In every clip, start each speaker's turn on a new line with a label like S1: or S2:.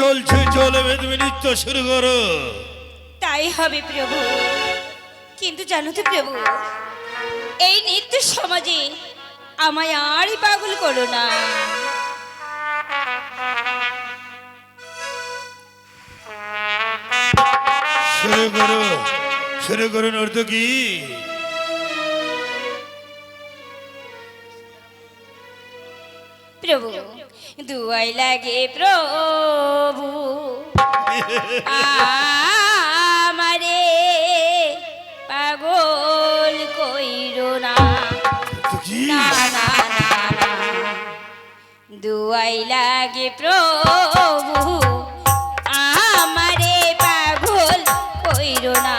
S1: চলছে চলবে তুমি নৃত্য শুরু করো।
S2: তাই হবে প্রভু। কিন্তু জানো তো প্রভু এই নৃত্য সমাজে আমায় আরই পাগল করো না।
S1: শুরু করো শুরু করো নর্তকী।
S2: প্রভু দুয়াই লাগে প্রভু। আমারে পাগল কইরো না। দুয়াই লাগে প্রভু আমারে পাগল কইরো না।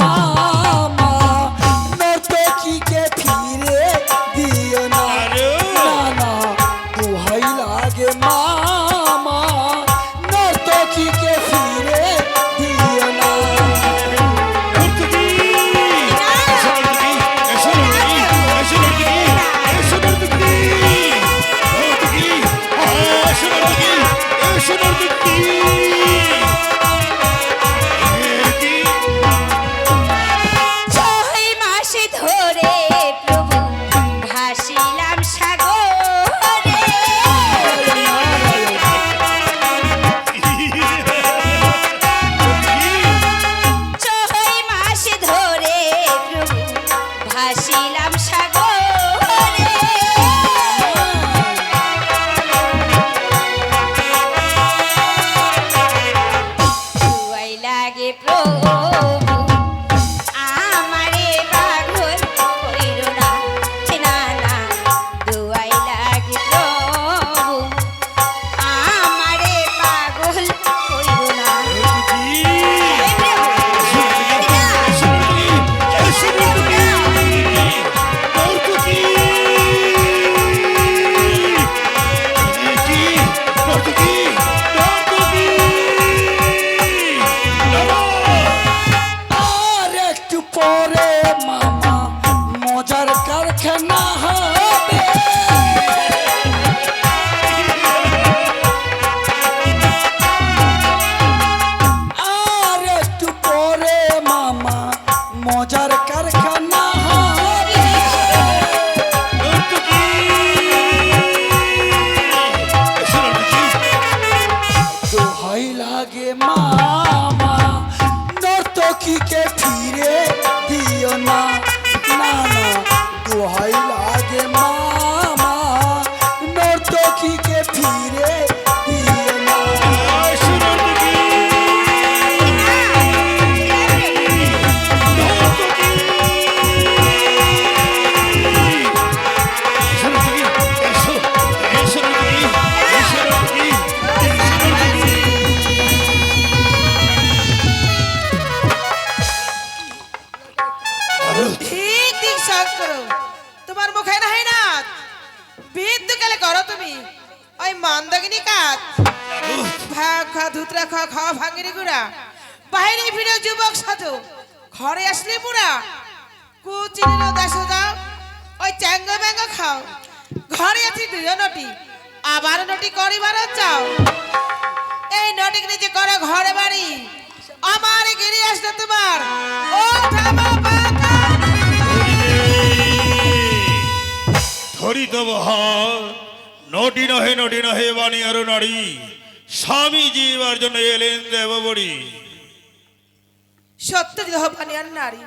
S2: লাগে
S3: খা ধুতরা খা খাওয়া ভাঙিনি গুড়া। বাইরে ফিরে যুবক সাজো ঘরে আসলে বুড়া কুচিনি দেশ যাও, ওই চ্যাঙ্গ ব্যাঙ্গ খাও। ঘরে আছি দুজন নটি, আবার নটি করিবার চাও। এই নটিক নিচে করে ঘরে বাড়ি? আমার গিরি আসলে তোমার। ও
S1: ধরি তব নটি নহে নটি নহে বাণী আরও নারী। স্বামী জীবার জন্য এলেন দেববড়ি।
S3: সত্য দেহ পানিয়ার নারী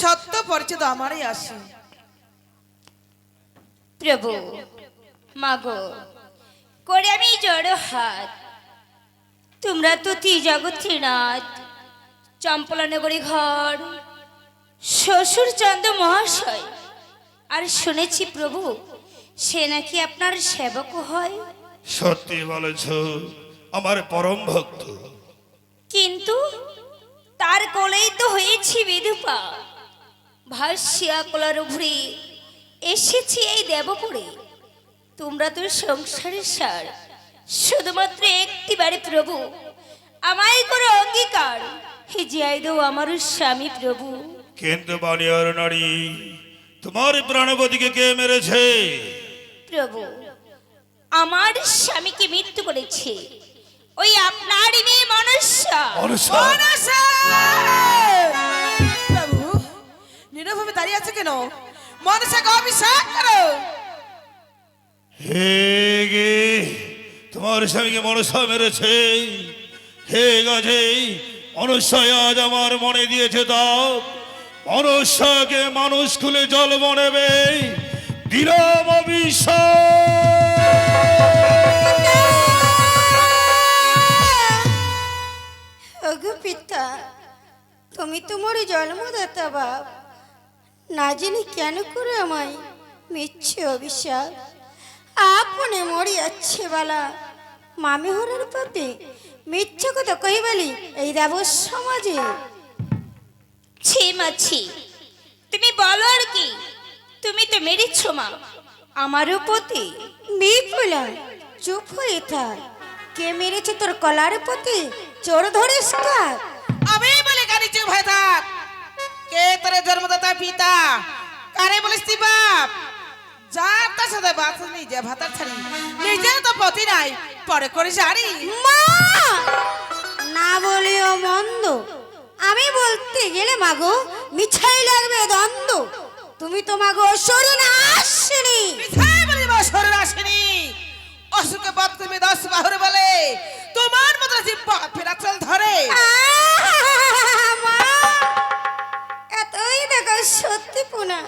S3: সত্য পরিচিত আমারই আসে।
S2: প্রভু মাগো করে আমি জড়ো হাত। তোমরা তো জগত্রীনাথ চম্পলানগরী ঘর শ্বশুর চন্দ্র মহাশয়। আর শুনেছি প্রভু সে নাকি আপনার সেবক হয়।
S1: সত্যি বলেছ। আমার পরম ভক্ত।
S2: কিন্তু তার কোলেই তো হয়েছি বিধুপা। ভাসিয়া কোলার উপরে এসেছি এই দেবপুরে। তোমরা তো সংসারের সার। শুধুমাত্র একটি বাড়ি প্রভু। আমায় করো অঙ্গীকার। হিজিয়াই দো আমার স্বামী প্রভু।
S1: কিন্তু বাণী আরও নারী তোমার প্রাণপতিকে কে মেরেছে?
S2: প্রভু আমার স্বামীকে মৃত্যু করেছে। ওই আপনারই মেয়ে মনুষ্য
S1: মনুষ্য
S3: মনসা! প্রভু নিরভাবে দাঁড়িয়ে আছে কেন? মনসাকে অভিষেক করো।
S1: হে গে তোমার স্বামীকে মনসা মেরেছে। হে গাছে মনুষ্যায় আজ আমার মনে দিয়েছে তাপ। মনুষ্যকে মানুষ খুলে জল বনেবে দিলাম
S4: ওগো তুমি তোমার জন্মদাতা বাপ। না জানি কেন করে আমায় মিচ্ছে অভিশাপ আপনে মরি যাচ্ছে বালা। মামি হরার পাপে মিথ্যে কথা কহিবালি এই দেব সমাজে।
S2: ছি মাছি তুমি বলো আর কি? তুমি তো মেরেছ মা। আমারও পতি
S4: বিপুলা চুপ হয়ে থাক। কে মেরেছে তোর কলার প্রতি চোর
S3: ধরে বলে কারি থাক। কে তোর জন্মদাতা পিতা? কারে বলিস তুই বাপ? যার তার সাথে বাস নিজে ভাতার ছাড়ি। নিজের তো পতি নাই পরে করিস আরি
S4: মা! না বলিও মন্দ। আমি বলতে গেলে মাগো মিছাই লাগবে দ্বন্দ্ব। তুমি তো মাগো শরীর আসেনি।
S3: মিঠাই বলি বা শরীর আসেনি। অসুখে বাপ তুমি দশ বাহুরে বলে। তোমার মতো জিব্বা ফেরা চল ধরে।
S4: মা এতই দেখো সত্যি পুনা।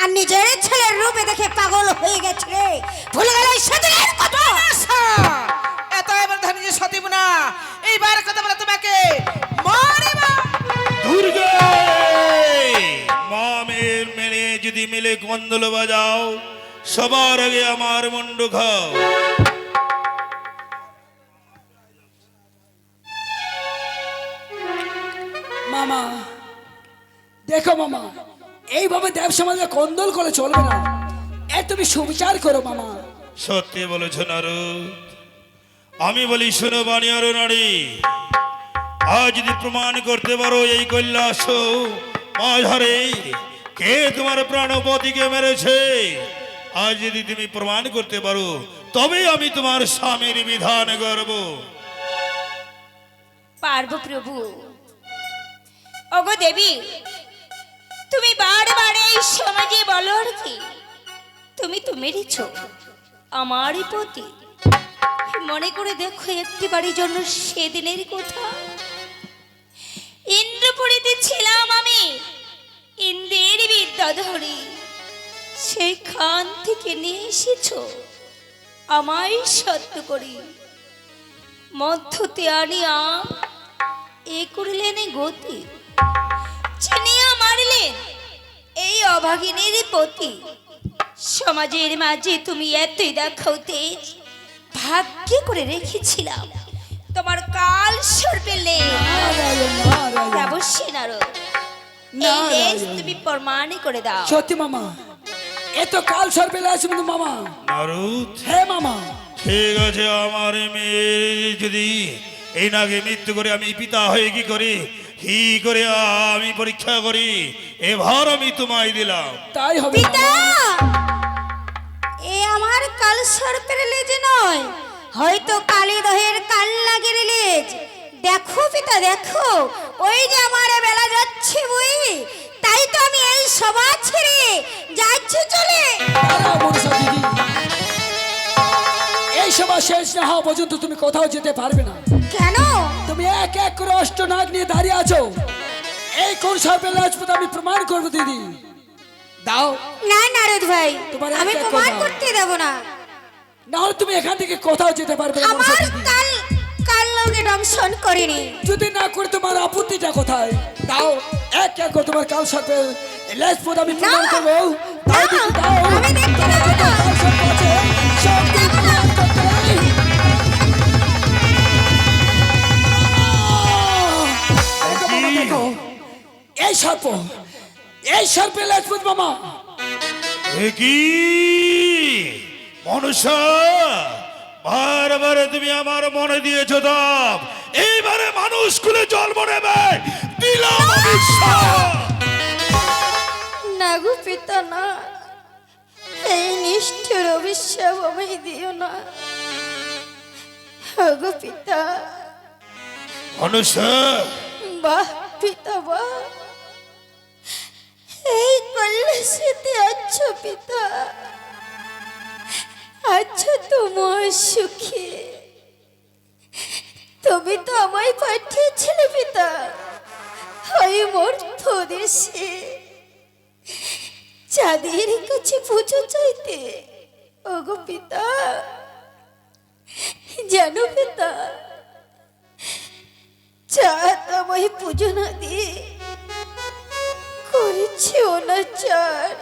S4: আর নিজের ছেলের রূপে দেখে পাগল হয়ে গেছে। ভুলে গেল সেদিনের কথা
S3: এত এবার ধরে যে সতীব না এইবার কথা বলে তোমাকে। মারিবা।
S1: দুর্গে মা মেয়ের মেলে যদি মিলে কন্দল বাজাও সবার আগে আমার মুন্ড খাও।
S5: দেখো মামা এইভাবে দেব সমাজে কন্দল করে চলবে না। এ তুমি সুবিচার করো মামা।
S1: সত্যি বলেছ নারু আমি বলি শোনো বাণী আরও নারী আজ যদি প্রমাণ করতে পারো এই কৈলাস মাঝারে কে তোমার প্রাণপতিকে মেরেছে? আজ যদি তুমি প্রমাণ করতে পারো তবে আমি তোমার স্বামীর বিধান করব।
S2: পারব প্রভু ওগো দেবী তুমি বারবার এই সমাজে বলো আর কি। তুমি তো মেরেছ। আমারই পতি। মনে করে দেখো একটি বাড়ির জন্য সেদিনের কথা। ইন্দ্রপুরীতে ছিলাম আমি। ইন্দ্রের বিদ্যা ধরে। সেইখান থেকে নিয়ে এসেছ। আমায় সত্য করি। মধ্যতে আনিয়া এ করিলেন গতি। মারিলেন এই অভাগিনীর পতি। সমাজের মাঝে তুমি এতই দেখাও তেজ ভাগ্যে করে রেখেছিলাম। তোমার কাল
S5: নারায়ণ।
S2: নারদ। এই। তুমি প্রমাণ করে দাও।
S5: সত্যি মামা এ তো কাল সর্পে লাগছে কিন্তু মামা।
S1: নারদ?
S5: হ্যাঁ মামা।
S1: ঠিক আছে আমার মেয়ে যদি এই নাগে মৃত্যু করে আমি পিতা হয়ে কি করি? কি করে আমি পরীক্ষা করি? এবার আমি তোমায় দিলাম।
S5: তাই হবে
S4: পিতা! এ আমার কাল সর্পের লেজ নয়। হয়তো কালী দহের কাল লাগের লেজ। দেখো পিতা দেখো। ওই যে আমার বেলা যাচ্ছে বই তাই তো আমি এই সভা ছেড়ে যাচ্ছি চলে।
S5: এই সভা শেষ না হওয়া পর্যন্ত তুমি কোথাও যেতে পারবে না।
S4: কেন?
S5: তুমি এক এক করে অষ্ট নাগ নিয়ে দাঁড়িয়ে আছো। এই কোন সর্পের রাজপুত আমি প্রমাণ করব দিদি? দাও।
S4: না নারদ ভাই আমি প্রমাণ করতে দেব না।
S5: তুমি এখান থেকে কোথাও যেতে পারবে না
S4: আমার কাল কাল দংশন করিনি।
S5: যদি না করে তোমার আপত্তিটা কোথায়? দাও এক এক করে তোমার কাল রাজপুত আমি প্রমাণ করব। দাও দিদি দাও।
S4: আমি দেখতে দেব না।
S5: এই সর্প এই সর্পের রাজপুত মামা
S1: কি? মনুষ্য বারবার তুমি আমার মনে দিয়েছ দাম। এইবারে মানুষ খুলে জন্ম নেবে। দিলাম।
S4: না গো পিতা না। এই নিষ্ঠুর অভিশাপ আমায় দিও না। গো পিতা।
S1: মনুষ্য।
S4: বাহ পিতা বাহ। এই কৈলাসেতে আছো পিতা। আছো তোমার সুখে তুমি তো আমায় পাঠিয়েছিলে পিতা। ওই মর্থ দেশে। চাঁদের কাছে পুজো চাইতে। ওগো পিতা, জানো পিতা, চাঁদ আমায় পুজো না দিয়ে করেছে অনাচার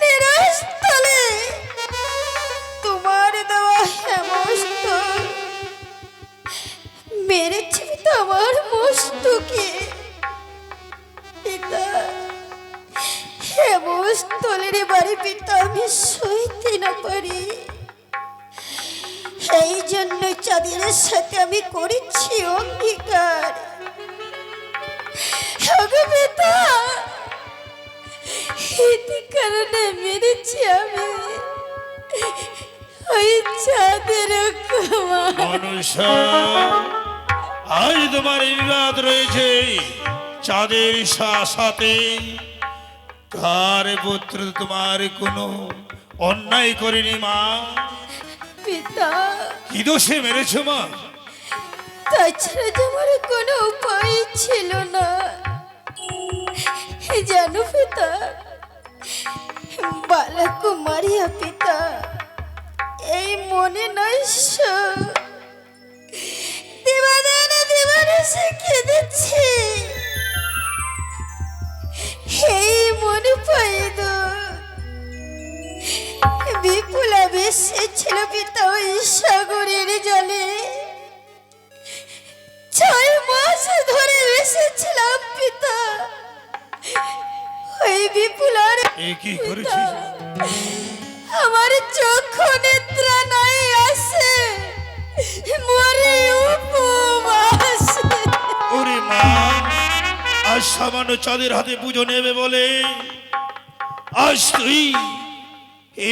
S4: নিরাশ তলে তোমার দেওয়া হেমস্ত মেরেছে তো আমার মস্তকে পিতা হেমস্থলের বাড়ি পিতা আমি সইতে না পারি। এই জন্য চাঁদের সাথে আমি করেছি অঙ্গীকার। পিতা এতে কারণে মেরেছি আমি ওই চাঁদের
S1: আজ তোমার বিবাদ রয়েছে চাঁদের সাথে কার পুত্র তোমার কোনো অন্যায় করেনি মা
S4: পিতা
S1: কি দোষে মেরেছ মা
S4: তাছাড়া যে আমার কোনো উপায় ছিল না। জানো পিতা পিতা, এই মনে নয় দেবাদান দেবানে মনে বিপুলা বেশি ছিল পিতা ওই এসেছিলাম পিতা। ওই বিপুলার
S1: কি করেছিস?
S4: আমার চক্ষু নিদ্রা নাই আসে মরে উপবাস।
S1: ওরে মা আজ সামান্য চাঁদের হাতে পুজো নেবে বলে। আজ তুই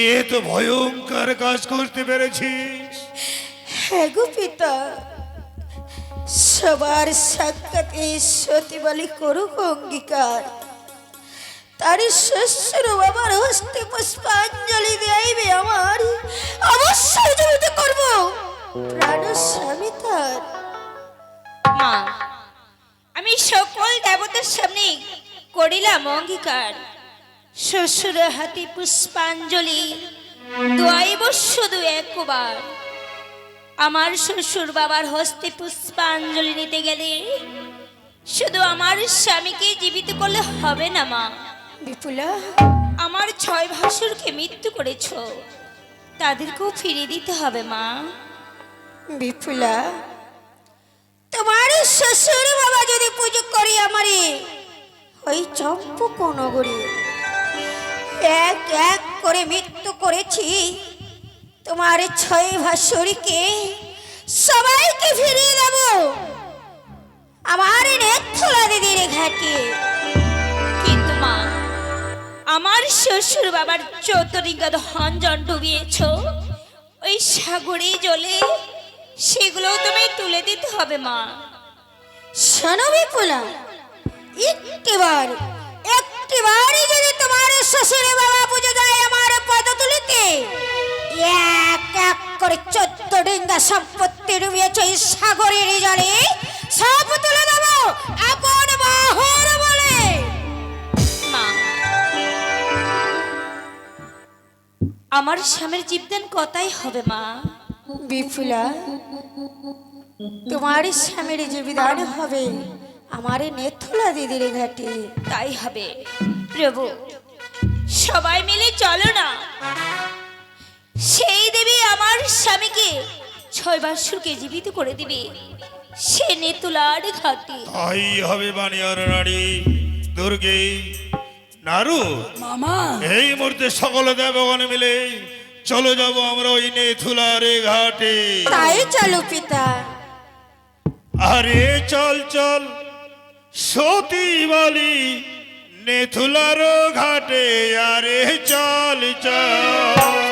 S1: এ তো ভয়ঙ্কর কাজ করতে পেরেছিস।
S4: হ্যাঁ গো পিতা সবার সাক্ষাতে সতী বলি করুক অঙ্গীকার। তার শ্বশুর বাবার হস্তে পুষ্পাঞ্জলি দেয়াইবে আমার। অবশ্যই করব। প্রাণ স্বামী তার।
S2: মা, আমি সকল দেবতার সামনে করিলাম অঙ্গীকার। শ্বশুর হাতে পুষ্পাঞ্জলি, দোয়াইব শুধু একবার। আমার শ্বশুর বাবার হস্তে পুষ্পাঞ্জলি নিতে গেলে শুধু আমার স্বামীকে জীবিত করলে হবে না মা।
S4: বিপুলা
S2: আমার ছয় ভাসুরকে মৃত্যু করেছ। তাদেরকেও ফিরিয়ে দিতে হবে মা।
S4: বিপুলা তোমার শ্বশুর বাবা যদি পুজো করি আমারে ওই চম্পক নগরী এক এক করে মৃত্যু করেছি। তোমার ছয় ভাস্বরীকে সবাইকে ফিরিয়ে দেব। আমার নেত্রলা দিদির ঘাটে।
S2: কিন্তু মা আমার শ্বশুর বাবার চৌতরিঙ্গা ধনজন ডুবিয়েছ। ওই সাগরে জলে সেগুলো তুমি তুলে দিতে হবে মা।
S4: শোনো বিপুলা একটিবার একটিবারই যদি তোমার শ্বশুরে বাবা পুজো দেয় আমার পদতুলিতে এক এক করে চোদ্দ ডিঙ্গা সম্পত্তি ডুবিয়েছ এই সাগরের জলে সব তুলে দেবো আপন বাহর বলে।
S2: আমার স্বামীর জীবদান কথাই হবে মা।
S4: বিপুলা তোমার স্বামীর যে বিধান হবে আমার নেথুলা দিদির ঘাটে।
S2: তাই হবে। প্রভু সবাই মিলে চলো না। সেই দেবী আমার স্বামীকে ছয় বাসুরকে জীবিত করে দিবে। সে নেতুলার ঘাটে।
S1: তাই হবে বানিয়ার নারী দুর্গে নারু
S5: মামা।
S1: এই মুহূর্তে সকল দেবগণ মিলে চলো যাব আমরা ওই নেথুলারে ঘাটে।
S4: তাই চলো পিতা।
S1: আরে চল চল। সতী বলি নেথুলার ঘাটে। আরে চল চল।